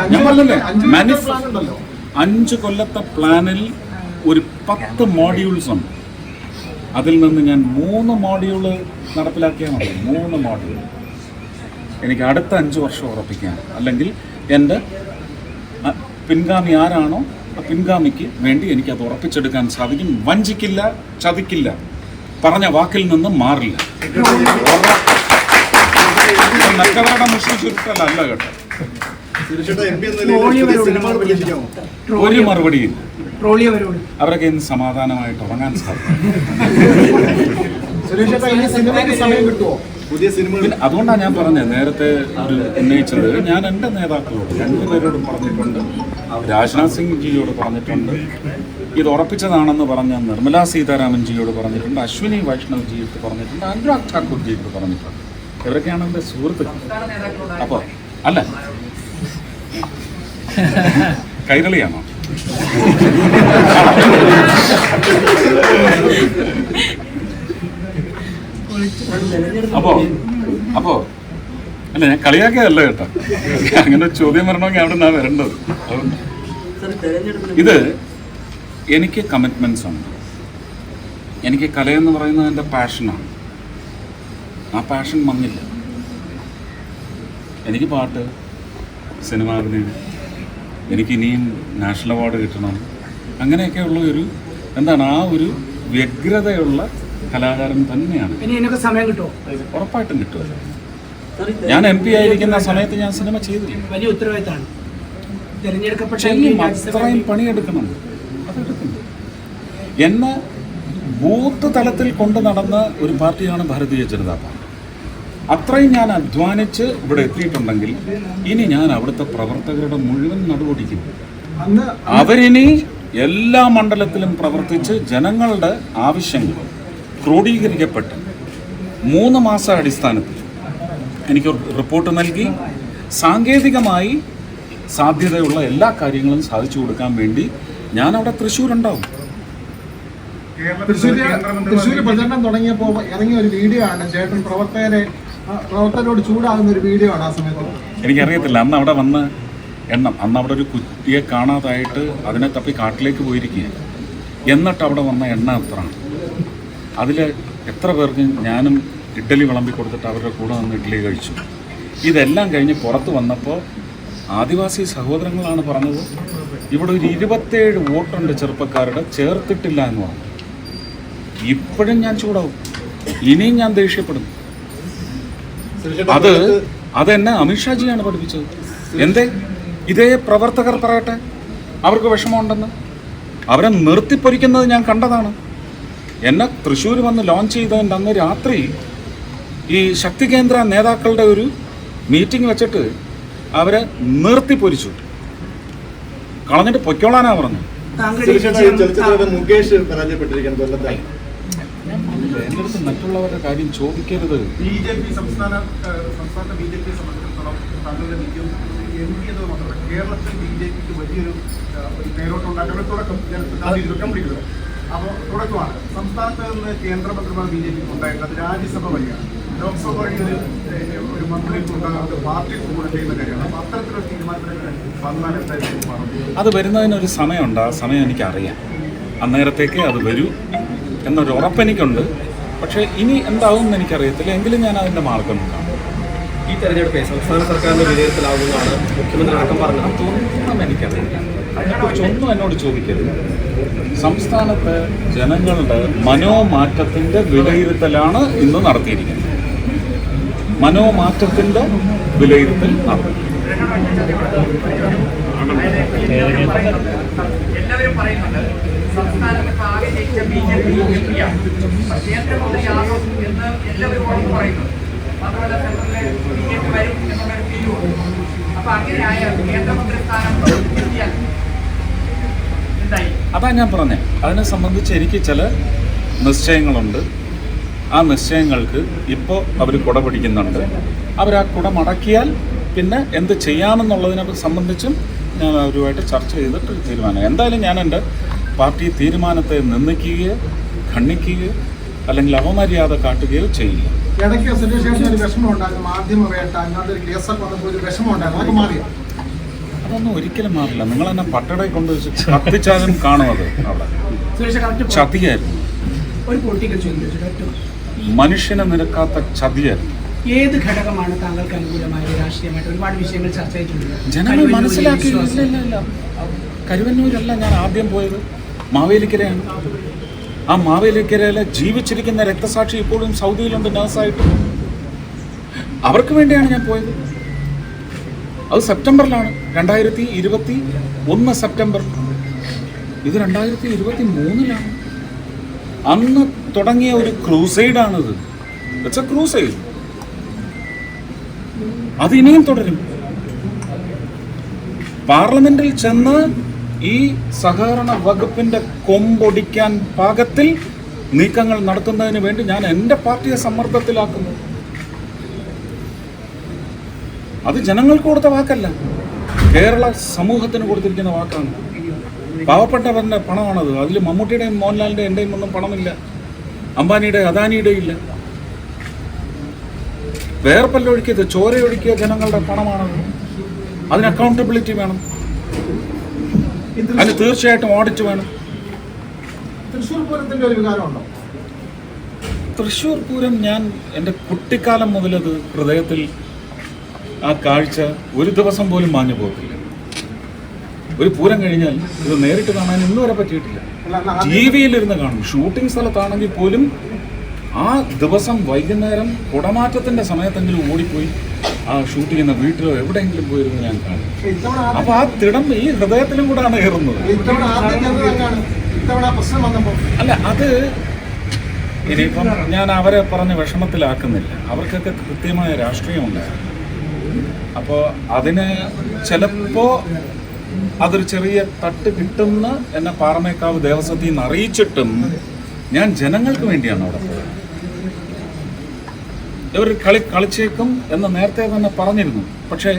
അഞ്ച് ഞാൻ പറഞ്ഞില്ലേ? അഞ്ച് കൊല്ലത്തെ ഉണ്ടല്ലോ. അഞ്ച് കൊല്ലത്തെ പ്ലാനിൽ ഒരു പത്ത് മോഡ്യൂൾസ് ഉണ്ട്. അതിൽ നിന്ന് ഞാൻ മൂന്ന് മോഡ്യൂൾ നടപ്പിലാക്കിയാൽ മതി. മൂന്ന് മോഡ്യൂൾ എനിക്ക് അടുത്ത അഞ്ച് വർഷം ഉറപ്പിക്കാൻ. അല്ലെങ്കിൽ എന്റെ പിൻഗാമി ആരാണോ ആ പിൻഗാമിക്ക് വേണ്ടി എനിക്കത് ഉറപ്പിച്ചെടുക്കാൻ സാധിക്കും. വഞ്ചിക്കില്ല ചതിക്കില്ല. പറഞ്ഞ വാക്കിൽ നിന്ന് മാറില്ല. നല്ലവരുടെ മുഷ്ടി ചുരുട്ടല്ല കേട്ടോ. ഒരു മറുപടിയും അവരൊക്കെ ഇന്ന് സമാധാനമായിട്ട് ഉറങ്ങാൻ സാധിക്കും. പുതിയ സിനിമ അതുകൊണ്ടാണ് ഞാൻ പറഞ്ഞത് നേരത്തെ ഒരു ഉന്നയിച്ചത് ഞാൻ എന്റെ നേതാക്കളോട് രണ്ടുപേരോടും പറഞ്ഞിട്ടുണ്ട്. രാജ്നാഥ് സിംഗ് ജിയോട് പറഞ്ഞിട്ടുണ്ട്. ഇത് ഉറപ്പിച്ചതാണെന്ന് പറഞ്ഞ നിർമ്മലാ സീതാരാമൻ ജിയോട് പറഞ്ഞിട്ടുണ്ട്. അശ്വിനി വൈഷ്ണവ് ജിയോട് പറഞ്ഞിട്ടുണ്ട്. അനുരാഗ് ഠാക്കൂർ ജിയോട് പറഞ്ഞിട്ടുണ്ട്. ഇവരൊക്കെയാണ് എന്റെ സുഹൃത്തുക്കൾ. അപ്പോൾ അല്ല? കൈരളിയാണോ? അപ്പോ അപ്പോ അല്ല ഞാൻ കളിയാക്കിയതല്ല കേട്ടോ. അങ്ങനെ ചോദ്യം വരണമെങ്കിൽ അവിടെ നിന്നാണ് വരേണ്ടത്. ഇത് എനിക്ക് കമ്മിറ്റ്മെന്റ്സ് ഉണ്ട്. എനിക്ക് കലയെന്ന് പറയുന്നത് എന്റെ പാഷനാണ് ആ പാഷൻ വന്നില്ല. എനിക്ക് പാട്ട് സിനിമാ അഭിനയം എനിക്ക് ഇനിയും നാഷണൽ അവാർഡ് കിട്ടണം. അങ്ങനെയൊക്കെയുള്ള ഒരു എന്താണ് ആ ഒരു വ്യഗ്രതയുള്ള കലാകാരൻ തന്നെയാണ്. സമയം കിട്ടുമോ? ഉറപ്പായിട്ടും കിട്ടുമല്ലോ ഞാൻ എം പി ആയിരിക്കുന്ന സമയത്ത് ഞാൻ സിനിമ ചെയ്തു വലിയ ഉത്തരവാദിത്തമാണ്. അത്രയും പണിയെടുക്കണം. അതെടുക്കുന്നു എന്നെ ബൂത്ത് തലത്തിൽ കൊണ്ടു നടന്ന ഒരു പാർട്ടിയാണ് ഭാരതീയ ജനതാ പാർട്ടി. അത്രയും ഞാൻ അധ്വാനിച്ച് ഇവിടെ എത്തിയിട്ടുണ്ടെങ്കിൽ ഇനി ഞാൻ അവിടുത്തെ പ്രവർത്തകരുടെ മുഴുവൻ നടപടിക്കും. അന്ന് അവരിനി എല്ലാ മണ്ഡലത്തിലും പ്രവർത്തിച്ച് ജനങ്ങളുടെ ആവശ്യങ്ങൾ ക്രോഡീകരിക്കപ്പെട്ട് മൂന്ന് മാസ അടിസ്ഥാനത്തിൽ എനിക്ക് റിപ്പോർട്ട് നൽകി. സാങ്കേതികമായി സാധ്യതയുള്ള എല്ലാ കാര്യങ്ങളും സാധിച്ചു കൊടുക്കാൻ വേണ്ടി ഞാൻ അവിടെ തൃശ്ശൂരുണ്ടാവും. തൃശ്ശൂർ തൃശ്ശൂർ പ്രചരണം തുടങ്ങിയപ്പോൾ ഇറങ്ങിയ ഒരു വീഡിയോ ആണ്. ചേട്ടൻ പ്രവർത്തകരെ ആ, പ്രവർത്തകരോട് ചൂടാകുന്ന ഒരു വീഡിയോ ആണ് ആ സമയത്ത്. എനിക്കറിയത്തില്ല. അന്ന് അവിടെ വന്ന് എണ്ണം അന്ന് അവിടെ ഒരു കുട്ടിയെ കാണാതായിട്ട് അതിനെ തപ്പി കാട്ടിലേക്ക് പോയിരിക്കുക എന്നിട്ട് അവിടെ വന്ന എണ്ണ എത്ര അതിൽ എത്ര പേർക്ക് ഞാനും ഇഡ്ഡലി വിളമ്പി കൊടുത്തിട്ട് അവരുടെ കൂടെ നിന്ന് ഇഡ്ഡലി കഴിച്ചു. ഇതെല്ലാം കഴിഞ്ഞ് പുറത്ത് വന്നപ്പോൾ ആദിവാസി സഹോദരങ്ങളാണ് പറഞ്ഞത് ഇവിടെ ഒരു ഇരുപത്തേഴ് വോട്ടുണ്ട് ചെറുപ്പക്കാരുടെ ചേർത്തിട്ടില്ല എന്ന് പറഞ്ഞു. ഇപ്പോഴും ഞാൻ ചൂടാവും. ഇനിയും ഞാൻ ദേഷ്യപ്പെടും. സുരേഷേട്ടാ അത് അതെന്നെ അമിത്ഷാജിയാണ് പഠിപ്പിച്ചത്. എന്തേ? ഇതേ പ്രവർത്തകർ പറയട്ടെ. അവർക്ക് വിഷമമുണ്ടെന്ന്. അവരെ നിർത്തിപ്പൊരിക്കുന്നത് ഞാൻ കണ്ടതാണ്. എന്നെ തൃശ്ശൂർ വന്ന് ലോഞ്ച് ചെയ്തതിന്റെ അന്ന് രാത്രി ഈ ശക്തി കേന്ദ്ര നേതാക്കളുടെ ഒരു മീറ്റിംഗ് വെച്ചിട്ട് അവരെ നിർത്തിപ്പൊരിച്ചു. കളഞ്ഞിട്ട് പൊയ്ക്കോളാനാ പറഞ്ഞു മുകേഷ് പറഞ്ഞില്ലേ, എന്റെ അടുത്ത് മറ്റുള്ളവരുടെ കാര്യം ചോദിക്കരുത്. ബി ജെ പി സംസ്ഥാന ഏഹ്, സംസ്ഥാന ബി ജെ പിയെ സംബന്ധിച്ചിടത്തോളം താങ്കളുടെ വിജയം എം പി എന്നത് മാത്രമല്ല കേരളത്തിൽ ബി ജെ പിക്ക് വലിയൊരു തുടക്കം പിടിക്കുന്നത് അപ്പോൾ തുടക്കമാണ്. സംസ്ഥാനത്ത് നിന്ന് കേന്ദ്രമന്ത്രിമാർ ബി ജെ പിക്ക് അത് രാജ്യസഭ വഴിയാണ്. ലോക്സഭ വഴി ഒരു ഒരു മന്ത്രി ഉണ്ടാകുന്നത് പാർട്ടി കൂടെ ചെയ്യുന്ന കാര്യമാണ്. അപ്പോൾ അത്തരത്തിലൊരു വന്നാൽ മാറുന്നത് അത് വരുന്നതിനൊരു സമയമുണ്ട്. ആ സമയം എനിക്കറിയാം. അന്നേരത്തേക്ക് അത് വരൂ. എന്നൊരു ഉറപ്പെനിക്കുണ്ട് പക്ഷേ ഇനി എന്താവും എന്ന് എനിക്കറിയത്തില്ല. എങ്കിലും ഞാൻ അതിന്റെ മാർഗം കാണും. ഈ തെരഞ്ഞെടുപ്പ് സംസ്ഥാന സർക്കാരിന്റെ വിലയിരുത്തലാകുമെന്നാണ് മുഖ്യമന്ത്രി അടക്കം പറഞ്ഞത്. തോന്നുന്നു എനിക്കറിയില്ല. അതിനെക്കുറിച്ചൊന്നും എന്നോട് ചോദിക്കരുത്. സംസ്ഥാനത്ത് ജനങ്ങളുടെ മനോമാറ്റത്തിന്റെ വിലയിരുത്തലാണ് ഇന്ന് നടത്തിയിരിക്കുന്നത്. മനോമാറ്റത്തിന്റെ വിലയിരുത്തൽ നടത്തി. എല്ലാവരും പറയുന്നുണ്ട്. എന്ന് പറയുന്നു മാത്രമല്ല കേന്ദ്രമന്ത്രി അതാ ഞാൻ പറഞ്ഞേ. അതിനെ സംബന്ധിച്ച് എനിക്ക് ചില നിശ്ചയങ്ങളുണ്ട്. ആ നിശ്ചയങ്ങൾക്ക് ഇപ്പോൾ അവർ കുട പിടിക്കുന്നുണ്ട്. അവർ ആ കുട മടക്കിയാൽ പിന്നെ എന്ത് ചെയ്യാമെന്നുള്ളതിനെ സംബന്ധിച്ചും ഞാൻ അവരുമായിട്ട് ചർച്ച ചെയ്തിട്ട് തീരുമാനം. എന്തായാലും ഞാൻ എന്റെ പാർട്ടി തീരുമാനത്തെ നിന്ദിക്കുകയോ ഖണ്ഡിക്കുകയോ അല്ലെങ്കിൽ അപമര്യാദ കാട്ടുകയോ ചെയ്യില്ല. ഇടയ്ക്ക് സുരേഷ് ഒരു വിഷമം ഉണ്ടായിരുന്നു. മാധ്യമ വേട്ട അങ്ങനത്തെ ഒരു കേസൊക്കെ വന്നപ്പോൾ ഒരു വിഷമം ഉണ്ടായിരുന്നു. അതൊക്കെ മാറിയോ അതൊന്നും ഒരിക്കലും മാറില്ല. നിങ്ങൾ എന്നെ പട്ടടയിൽ കൊണ്ട് കത്തിച്ചാലും കാണും അത് അവിടെ ചതിയായിരുന്നു. മനുഷ്യനെ നിരക്കാത്ത ചതിയായിരുന്നു. ഏത് ഘടകമാണ് താങ്കൾക്ക് അനുകൂലമായ രാഷ്ട്രീയമായിട്ട് ഒരുപാട് വിഷയങ്ങൾ ചർച്ച ചെയ്തിട്ടുണ്ട്? ജനങ്ങൾ കരുവന്നൂരിലെ മനസ്സിലാക്കി ഇല്ല, വിശ്വാസം. ഇല്ല, ഇല്ല. കരുവന്നൂരല്ല ഞാൻ ആദ്യം പോയത്. മാവേലിക്കരയാണ്. ആ മാവേലിക്കരയിലെ ജീവിച്ചിരിക്കുന്ന രക്തസാക്ഷി ഇപ്പോഴും സൗദിയിലുണ്ട് നഴ്സായിട്ട്. അവർക്ക് വേണ്ടിയാണ് ഞാൻ പോയത്. അത് സെപ്റ്റംബറിലാണ് രണ്ടായിരത്തി ഇരുപത്തി ഒന്ന് സെപ്റ്റംബർ. ഇത് രണ്ടായിരത്തി ഇരുപത്തി മൂന്നിലാണ് അന്ന് തുടങ്ങിയ ഒരു ക്രൂസൈഡാണിത്. ക്രൂസൈഡ് അത് ഇനിയും തുടരും. പാർലമെന്റിൽ ചെന്ന് ഈ സഹകരണ വകുപ്പിന്റെ കൊമ്പൊടിക്കാൻ പാകത്തിൽ നീക്കങ്ങൾ നടത്തുന്നതിന് വേണ്ടി ഞാൻ എന്റെ പാർട്ടിയെ സമ്മർദ്ദത്തിലാക്കുന്നു. അത് ജനങ്ങൾക്ക് കൊടുത്ത വാക്കല്ല. കേരള സമൂഹത്തിന് കൊടുത്തിരിക്കുന്ന വാക്കാണ്. പാവപ്പെട്ടവരുടെ പണമാണത്. അതിൽ മമ്മൂട്ടിയുടെയും മോഹൻലാലിന്റെയും എന്റെയും ഒന്നും പണമില്ല. അംബാനിയുടെ അദാനിയുടെ ഇല്ല. വേർപ്പല്ലൊഴുക്കിയത് ചോരയൊഴുക്കിയ ജനങ്ങളുടെ പണമാണത്. അതിന് അക്കൗണ്ടബിലിറ്റി വേണം. അതിന് തീർച്ചയായിട്ടും ഓഡിറ്റ് വേണം. തൃശ്ശൂർ പൂരത്തിന്റെ ഒരു വികാരമുണ്ടോ തൃശ്ശൂർ പൂരം ഞാൻ എന്റെ കുട്ടിക്കാലം മുതലത് ഹൃദയത്തിൽ ആ കാഴ്ച ഒരു ദിവസം പോലും മാഞ്ഞു പോകത്തില്ല. ഒരു പൂരം കഴിഞ്ഞാൽ ഇത് നേരിട്ട് കാണാൻ ഇന്നും വരെ പറ്റിയിട്ടില്ല. അല്ല, അല്ല, ടി വിയിലിരുന്ന് കാണും. ഷൂട്ടിംഗ് സ്ഥലത്താണെങ്കിൽ പോലും ആ ദിവസം വൈകുന്നേരം കുടമാറ്റത്തിന്റെ സമയത്തെങ്കിലും ഓടിപ്പോയി ആ ഷൂട്ട് ചെയ്യുന്ന വീട്ടിലോ എവിടെയെങ്കിലും പോയിരുന്നു ഞാൻ കാണും. അപ്പൊ ആ തിടം ഈ ഹൃദയത്തിലും കൂടാണ് കയറുന്നത് അല്ല അത് ഇനിയിപ്പം ഞാൻ അവരെ പറഞ്ഞ് വിഷമത്തിലാക്കുന്നില്ല. അവർക്കൊക്കെ കൃത്യമായ രാഷ്ട്രീയമുണ്ട് അപ്പോൾ അതിന് ചിലപ്പോൾ അതൊരു ചെറിയ തട്ട് കിട്ടുന്ന എന്നെ പാറമേക്കാവ് ദേവസ്വത്തിൽ നിന്ന് അറിയിച്ചിട്ടും ഞാൻ ജനങ്ങൾക്ക് വേണ്ടിയാണ് അവിടെ പോയത്. ഇവർ കളി കളിച്ചേക്കും എന്ന് നേരത്തെ തന്നെ പറഞ്ഞിരുന്നു. പക്ഷേ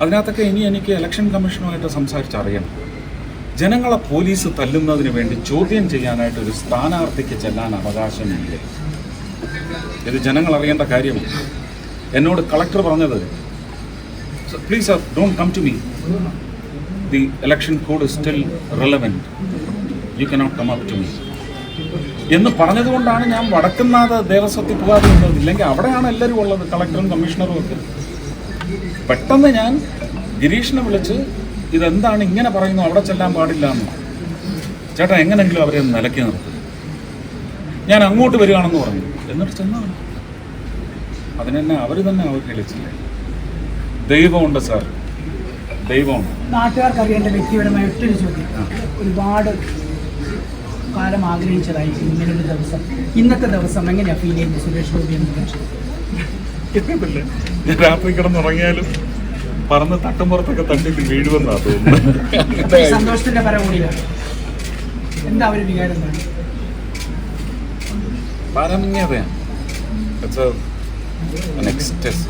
അതിനകത്തൊക്കെ ഇനി എനിക്ക് ഇലക്ഷൻ കമ്മീഷനുമായിട്ട് സംസാരിച്ചറിയണം. ജനങ്ങളെ പോലീസ് തല്ലുന്നതിന് വേണ്ടി ചോദ്യം ചെയ്യാനായിട്ട് ഒരു സ്ഥാനാർത്ഥിക്ക് ചെല്ലാൻ അവകാശമില്ല ഇത് ജനങ്ങൾ അറിയേണ്ട കാര്യമാണ്. എന്നോട് കളക്ടർ പറഞ്ഞത് please don't come to me the election code still relevant you cannot come up to me എന്ന് പറഞ്ഞതുകൊണ്ടാണ് ഞാൻ വടക്കുന്നാഥ ദേവസ്വത്തിൽ പോകാതെ നിന്നത് ഇല്ലെങ്കിൽ അവിടെയാണ് എല്ലാവരും ഉള്ളത് കളക്ടറും കമ്മീഷണറും ഒക്കെ. പെട്ടെന്ന് ഞാൻ ഗിരീഷിനെ വിളിച്ച് ഇതെന്താണ് ഇങ്ങനെ പറയുന്നത് അവിടെ ചെല്ലാൻ പാടില്ല എന്ന്. ചേട്ടാ എങ്ങനെങ്കിലും അവരെ ഒന്ന് നിലയ്ക്ക് നിർത്തും. ഞാൻ അങ്ങോട്ട് വരികയാണെന്ന് പറഞ്ഞു. എന്നിട്ട് ചെന്നാണ്. അതിനെന്നെ അവർ തന്നെ അവഹേളിച്ചില്ലേ ദൈവമുണ്ട് സാർ. ദൈവമുണ്ട്. നാട്ടുകാർക്ക് അറിയേണ്ട വ്യക്തിപരമായ ഒറ്റൊരു ചോദ്യം. ഒരുപാട് കാലം ആഗ്രഹിച്ചതായി ഇങ്ങനെ ഒരു ദിവസം. ഇന്നത്തെ ദിവസം എങ്ങനെയാ ഫീൽ ചെയ്യുന്നത്? സുരേഷ് ഗോപി എന്ന് ഞാൻ രാത്രി കിടന്നുറങ്ങിയാലും പറന്ന് തട്ടുമ്പുറത്തൊക്കെ തട്ടിട്ട് തട്ടി തോന്നുന്നത്. സന്തോഷത്തിന്റെ എന്താ ഒരു വികാരം എന്താണ് എക്സ്റ്റസ്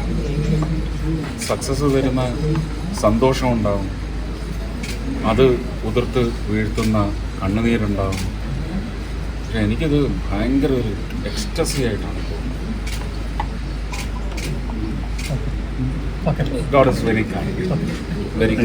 സക്സസ് തരുന്ന സന്തോഷമുണ്ടാവും അത് ഉതിർത്ത് വീഴ്ത്തുന്ന കണ്ണുനീരുണ്ടാവും. പക്ഷെ എനിക്കത് ഭയങ്കര ഒരു എക്സ്റ്റസി ആയിട്ടാണ് തോന്നുന്നത്. God is very kind very